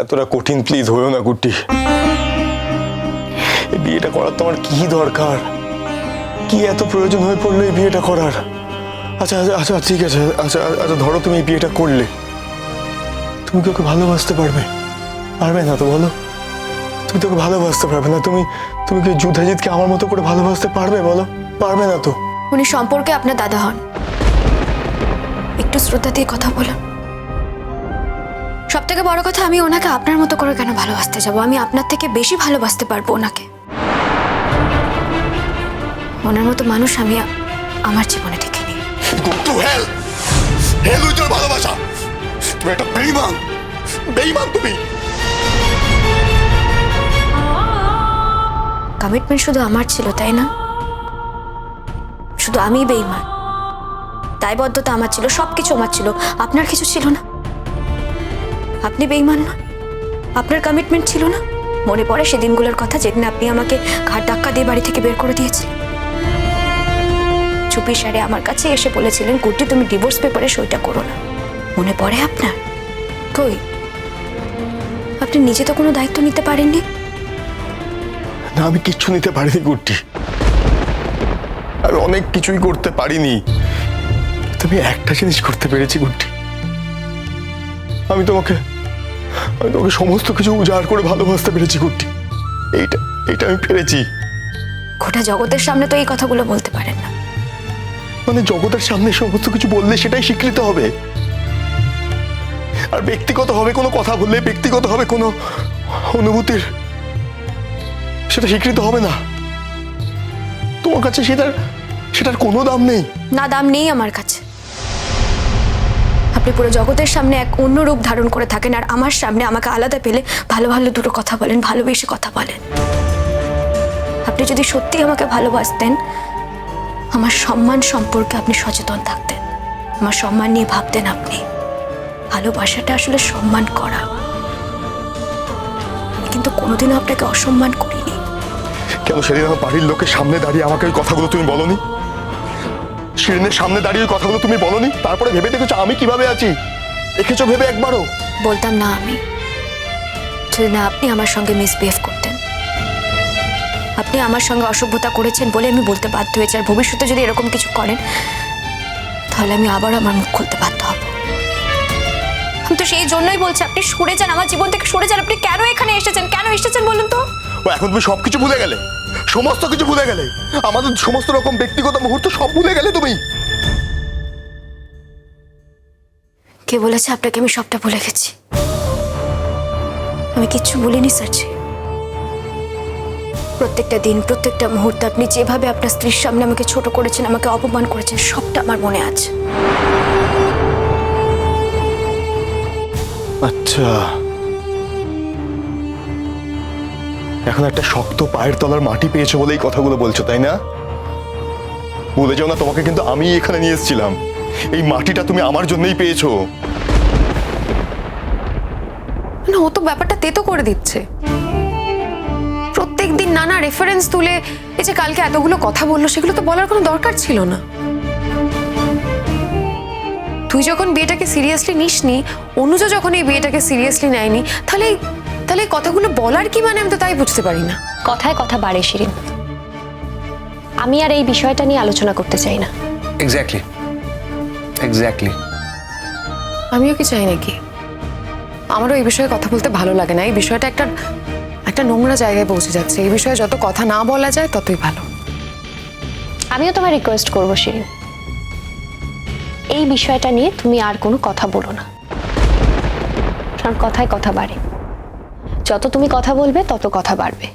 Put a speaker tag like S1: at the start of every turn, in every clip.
S1: এতটা কঠিন প্লিজ হয়েও না এই বিয়েটা করার তোমার কি দরকার? কি এত প্রয়োজন হয়ে পড়ল এই বিয়েটা করার? আচ্ছা আচ্ছা আচ্ছা ঠিক আছে আচ্ছা আচ্ছা ধরো তুমি এই বিয়েটা করলে। তুমি কি ওকে ভালোবাসতে পারবে? পারবে না তো বলো? তুমি তোকে ভালোবাসতে পারবে না, তুমি তুমি কি যুদ্ধাজিৎকে আমার মতো করে ভালোবাসতে পারবে বলো? পারবে না তো।
S2: উনি সম্পর্কে আপনার দাদা হন। একটু শ্রদ্ধা দিয়ে কথা বলুন। সব থেকে বড় কথা আমি ওনাকে আপনার মতো করে কেন ভালোবাসতে যাব? আমি আপনার থেকে বেশি ভালোবাসতে পারব ওনাকে। ওনার মতো মানুষ আমি আমার জীবনে দেখিনি।
S1: To hell! হেল ভালোবাসা! তুমি একটা বেইমান বেইমান তুমি!
S2: কমিটমেন্ট শুধু আমার ছিল তাই না? শুধু আমি বেইমান দায়বদ্ধতা আমার ছিল সব কিছু আমার ছিল। আপনার কিছু ছিল না? আপনি বেইমান না। আপনার কমিটমেন্ট ছিল না? মনে পড়ে সেদিনগুলোর কথা যেদিন আপনি আমাকে ঘাট ধাক্কা দিয়ে বাড়ি থেকে বের করে দিয়েছিলেন। চুপি সারে আমার কাছে এসে বলেছিলেন কুর্তি তুমি ডিভোর্স পেপারে সইটা করো না। মনে পড়ে আপনার? কই? আপনি নিজে তো কোনো দায়িত্ব নিতে পারেননি?
S1: না, আমি কিচ্ছু নিতে পারিনি, গুড্ডি। আমি অনেক কিছুই করতে পারিনি। তুমি একটা জিনিস করতে পেরেছি, গুড্ডি। আমি তোমাকে আমি তোমাকে সমস্ত কিছু উজাড় করে ভালোবাসতে পেরেছি গুড্ডি এইটা এইটা আমি পেরেছি।
S2: গোটা জগতের সামনে তো এই কথাগুলো বলতে পারেন না।
S1: মানে জগতের সামনে সমস্ত কিছু বললে সেটাই স্বীকৃত হবে। আর ব্যক্তিগত হবে কোনো কথা বললে ব্যক্তিগত হবে কোনো অনুভূতির সেটা স্বীকৃত হবে না। তোমার কাছে সেটার সেটার কোনো দাম নেই।
S2: না দাম নেই আমার কাছে। আপনি পুরো জগতের সামনে এক অন্য রূপ ধারণ করে থাকেন। আর আমার সামনে আমাকে আলাদা পেলে ভালো ভালো দুটো কথা বলেন, ভালোবেসে কথা বলেন। আপনি যদি সত্যি আমাকে ভালোবাসতেন, আমার সম্মান সম্পর্কে আপনি সচেতন থাকতেন। আমার সম্মান নিয়ে ভাবতেন আপনি। ভালোবাসাটা আসলে সম্মান করা। কিন্তু কোনোদিনও আপনাকে অসম্মান করিনি।
S1: কেন সেদিন আমার বাড়ির লোকের সামনে দাঁড়িয়ে আমাকে ওই কথাগুলো তুমি বলনি? শিরিনের সামনে দাঁড়িয়ে ওই কথাগুলো তুমি বলনি? তারপরে ভেবে দেখেছ আমি কীভাবে আছি? দেখেছ ভেবে একবারও?
S2: বলতাম না আমি। যদি না আপনি আমার সঙ্গে মিসবিহেভ করতেন। আপনি আমার সঙ্গে অসভ্যতা করেছেন বলে আমি বলতে বাধ্য হয়েছি আর ভবিষ্যতে যদি এরকম কিছু করেন তাহলে আমি আবার আমার মুখ খুলতে বাধ্য হব। আমি তো সেই জন্যই বলছি আপনি সরে যান আমার জীবন থেকে সরে যান। আপনি কেন এখানে এসেছেন? কেন এসেছেন বলুন তো?
S1: ও এখন তুমি সবকিছু ভুলে গেলে? সমস্ত কিছু ভুলে গেলে। আমাদের সমস্ত রকম ব্যক্তিগত মুহূর্ত সব ভুলে গেলে তুমি।
S2: কে বলেছে আপনাকে আমি সবটা ভুলে গেছি? আমি কিচ্ছু বলিনি স্যারজি প্রত্যেকটা দিন প্রত্যেকটা মুহূর্তে আপনি যেভাবে আপনার স্ত্রীর সামনে আমাকে ছোট করেছেন আমাকে অপমান করেছেন সবটা আমার মনে আছে।
S1: আচ্ছা। এখন একটা শক্ত পায়ের তলার মাটি পেয়েছ বলে এই কথাগুলো বলছো, তাই না? বলে যাও না, তোমাকে কিন্তু আমি এখানে নিয়ে এসেছিলাম। এই মাটিটা তুমি আমার জন্যই পেয়েছ।
S3: না, ও তো ব্যাপারটা তেতো করে দিচ্ছে। প্রত্যেক দিন নানা রেফারেন্স তুলে এই যে কালকে এতগুলো কথা বলল, সেগুলো তো বলার কোনো দরকার ছিল না। তুই যখন বিয়েটাকে সিরিয়াসলি নিসনি অনুজ যখন এই বিয়েটাকে সিরিয়াসলি নেয়নি, তাহলে তাহলে কথাগুলো বলার কি মানে আমি তো তাই বুঝতে পারি না।
S4: কথায় কথা বাড়ে শিরিন। আমি আর এই বিষয়টা নিয়ে আলোচনা করতে চাই না।
S5: এক্স্যাক্টলি এক্স্যাক্টলি
S3: আমিও কি চাই নাকি? আমারও এই বিষয়ে কথা বলতে ভালো লাগে না। এই বিষয়টা একটা একটা নোংরা জায়গায় পৌঁছে যাচ্ছে। এই বিষয়ে যত কথা না বলা যায় ততই ভালো।
S4: আমিও তোমার রিকোয়েস্ট করব শিরিন। এই বিষয়টা নিয়ে তুমি আর কোনো কথা বলো না। কারণ কথায় কথা বাড়ে। যত তুমি কথা বলবে, তত কথা বাড়বে।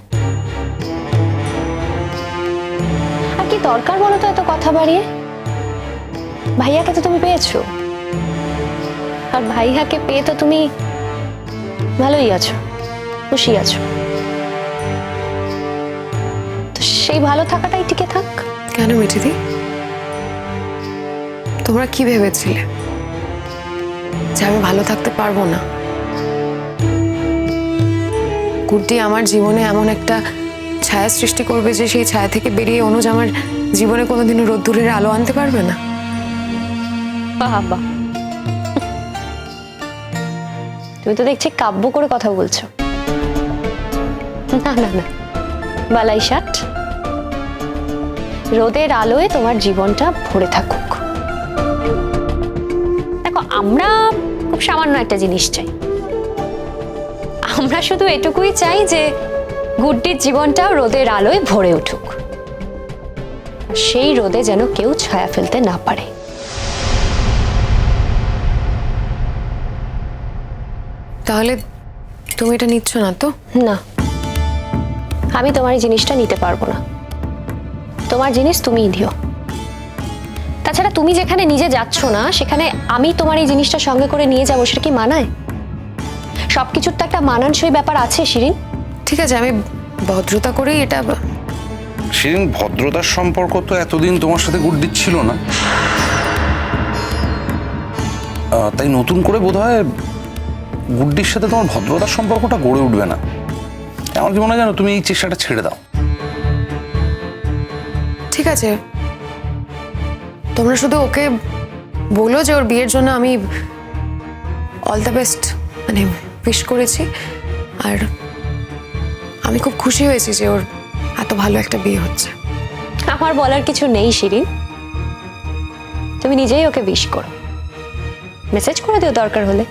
S4: আর কি দরকার বলো তো এত কথা বাড়িয়ে? ভাইয়াকে তো তুমি পেয়েছ। আর ভাইয়াকে পেয়ে তো তুমি ভালোই আছো, খুশি আছো। তো সেই ভালো থাকাটাই টিকে থাক।
S3: কেন মিঠিদি? তোমরা কি ভেবেছিলে? যে আমি ভালো থাকতে পারব না? কুর্তি আমার জীবনে এমন একটা ছায়া সৃষ্টি করবে যে সেই ছায়া থেকে বেরিয়ে অনুজ আমার জীবনে কোনোদিনও রোদ্দুরের আলো আনতে পারবে না।
S4: তুমি তো দেখছি কাব্য করে কথা বলছো। না না না। বালাই শার্ট। রোদের আলোয় তোমার জীবনটা ভরে থাকুক। দেখো, আমরা খুব সামান্য একটা জিনিস চাই। আমরা শুধু এটুকুই চাই যে গুড্ডির জীবনটাও রোদের আলোয় ভরে উঠুক। সেই রোদে যেন কেউ ছায়া ফেলতে না পারে।
S3: তাহলে তুমি এটা নিচ্ছ না তো?
S4: না। আমি তোমার এই জিনিসটা নিতে পারব না। তোমার জিনিস তুমিই দিও। তাছাড়া তুমি যেখানে নিজে যাচ্ছ না সেখানে আমি তোমার এই জিনিসটা সঙ্গে করে নিয়ে যাব সেটা কি মানায়? সবকিছুর তো একটা মানানসই ব্যাপার আছে শিরিন।
S3: ঠিক আছে আমি ভদ্রতা করেই এটা
S5: সেদিন ভদ্রতার সম্পর্ক তো এতদিন তোমার সাথে গুড্ডির ছিল না। আহ, তাই নতুন করে বোধ হয় গুড্ডির সাথে তোমার ভদ্রতার সম্পর্কটা গড়ে উঠবে না। আমার কি মনে হয় জানো তুমি এই চেষ্টাটা ছেড়ে দাও।
S3: ঠিক আছে। তোমরা শুধু ওকে বলো যে ওর বিয়ের জন্য আমি অল দ্য বেস্ট মানে উইশ করেছি। আর আমি খুব খুশি হয়েছি যে ওর এত ভালো একটা বিয়ে হচ্ছে।
S4: আমার বলার কিছু নেই শিরিন। তুমি নিজেই ওকে বিশ করো। মেসেজ করে দিও দরকার হলে।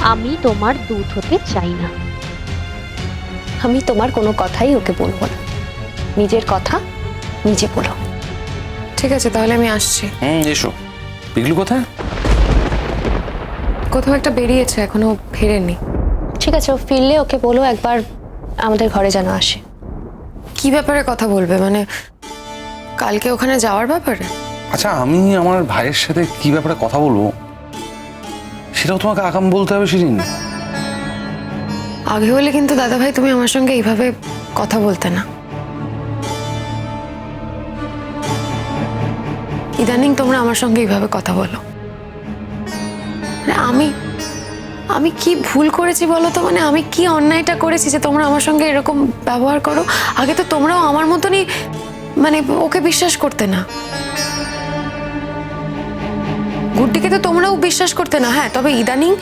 S6: আমি তোমার দূত হতে চাই না।
S4: আমি তোমার কোনো কথাই ওকে বলব না। নিজের কথা নিজে বলো।
S3: ঠিক আছে তাহলে আমি আসছি।
S5: হুম এসো। পিগলু কোথায়?
S3: কোথাও একটা বেরিয়েছে এখনও ফেরেনি।
S4: ঠিক আছে ও ফিরলে ওকে বলো একবার আমাদের ঘরে যেন আসে।
S3: কি ব্যাপারে কথা বলবে? মানে কালকে ওখানে যাওয়ার ব্যাপারে?
S5: আচ্ছা আমি আমার ভাইয়ের সাথে কি ব্যাপারে কথা বলব? সেটাও তোমাকে আগাম বলতে হবে শিরিন
S3: আগে হলে কিন্তু দাদা ভাই তুমি আমার সঙ্গে এইভাবে কথা বলতে না। ইদানিং তোমরা আমার সঙ্গে এইভাবে কথা বলো। আমি আমি কি ভুল করেছি বলো তো? মানে আমি কি অন্যায়টা করেছি যে তোমরা আমার সঙ্গে এরকম ব্যবহার করো? আগে তো তোমরাও আমার মতনই মানে ওকে বিশ্বাস করতে না। গুড্ডিকে তো তোমরাও বিশ্বাস করতে না। হ্যাঁ তবে ইদানিং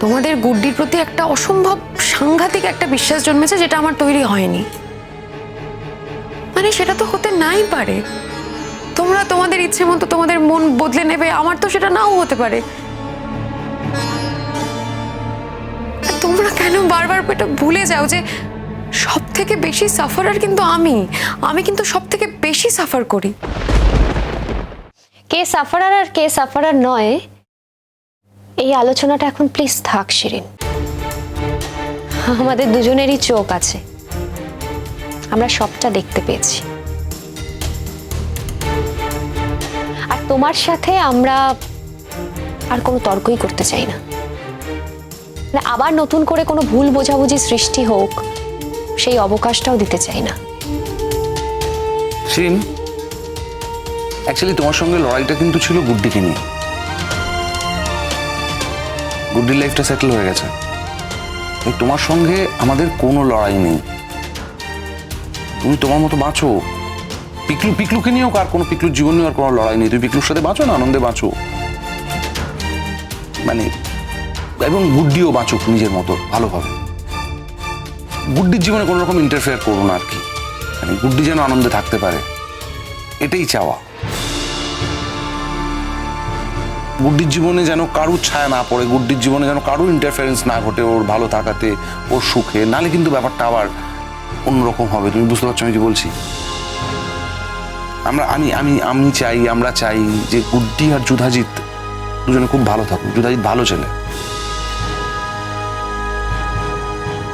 S3: তোমাদের গুড্ডির প্রতি একটা অসম্ভব সাংঘাতিক একটা বিশ্বাস জন্মেছে যেটা আমার তৈরি হয়নি। মানে সেটা তো হতে নাই পারে। তোমরা তোমাদের ইচ্ছে মতো তোমাদের মন বদলে নেবে, আমার তো সেটা নাও হতে পারে। তোমরা কেন বারবার এটা ভুলে যাও যে সব থেকে বেশি সাফারার কিন্তু আমি? আমি কিন্তু সব থেকে বেশি সাফার করি।
S4: কে সাফারার আর কে সাফারার নয়, এই আলোচনাটা এখন প্লিজ থাক, শিরিন। আমাদের দুজনেরই চোখ আছে। আমরা সবটা দেখতে পেয়েছি। আর তোমার সাথে আমরা আর কোনো তর্কই করতে চাই না। আবার নতুন করে কোনো ভুল বোঝাবুঝি সৃষ্টি হোক, সেই অবকাশটাও দিতে চাই না।
S5: অ্যাকচুয়ালি তোমার সঙ্গে লড়াইটা কিন্তু ছিল গুড্ডিকে নিয়ে। গুড্ডির লাইফটা সেটেল হয়ে গেছে। তোমার সঙ্গে আমাদের কোনো লড়াই নেই। তুমি তোমার মতো বাঁচো। পিকলু, পিকলুকে নিয়েও কার কোনো, পিকলুর জীবন নিয়ে আর কোনো লড়াই নেই। তুমি পিকলুর সাথে বাঁচো না, আনন্দে বাঁচো। মানে এবং গুড্ডিও বাঁচুক নিজের মতো, ভালোভাবে। গুড্ডির জীবনে কোনো রকম ইন্টারফেয়ার করো না আর কি। মানে গুড্ডি যেন আনন্দে থাকতে পারে, এটাই চাওয়া। গুড্ডির জীবনে যেন কারুর ছায়া না পড়ে গুড্ডির জীবনে যেন কারুর ইন্টারফারেন্স না ঘটে ওর ভালো থাকাতে, ওর সুখে, নালে কিন্তু ব্যাপারটা আবার অন্যরকম হবে। তুমি বুঝতে পারছ আমি কি বলছি? আমরা, আমি আমি আমি চাই, আমরা চাই যে গুড্ডি আর যুধাজিৎ দুজনে খুব ভালো থাকুক যুধাজিৎ ভালো ছেলে।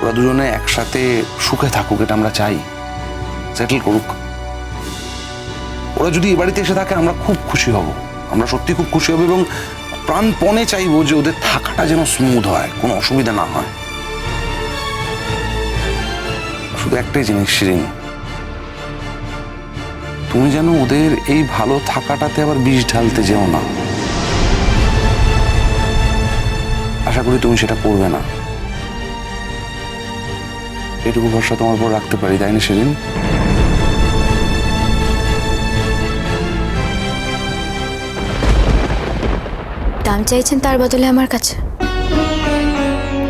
S5: ওরা দুজনে একসাথে সুখে থাকুক, এটা আমরা চাই। সেটেল করুক। ওরা যদি এ বাড়িতে এসে থাকে, আমরা খুব খুশি হব। আমরা সত্যি খুব খুশি হব এবং প্রাণপণে চাইব যে ওদের থাকাটা যেন স্মুথ হয়, কোনো অসুবিধা না হয়। শুধু একটাই জিনিস, শিরিন। তুমি যেন ওদের এই ভালো থাকাটাতে আবার বিষ ঢালতে যেও না। আশা করি তুমি সেটা করবে না। এটুকু ভরসা তোমার উপর রাখতে পারি তাই না সেদিন?
S2: দাম চাইছেন তার বদলে আমার কাছে।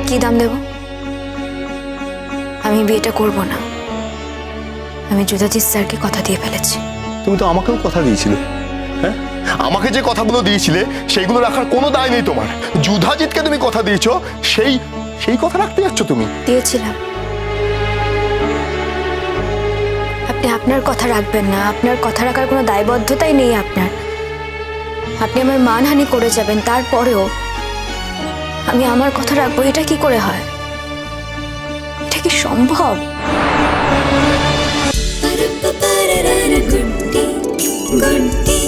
S2: কি দাম দেব? আমি বিয়েটা করব না। আমি যুধাজিৎ স্যারকে কথা দিয়ে ফেলেছি।
S1: তুমি তো আমাকেও কথা দিয়েছিলে। হ্যাঁ? আমাকে যে কথাগুলো দিয়েছিলে সেইগুলো রাখার কোনো দায় নেই তোমার যুধাজিৎকে তুমি কথা দিয়েছ সেই সেই কথা রাখতে যাচ্ছ তুমি
S2: দিয়েছিলাম আপনি আপনার কথা রাখবেন না আপনার কথা রাখার কোনো দায়বদ্ধতাই নেই আপনার আপনি আমার মানহানি করে যাবেন তারপরেও আমি আমার কথা রাখব এটা কি করে হয় এটা কি সম্ভব
S7: cholo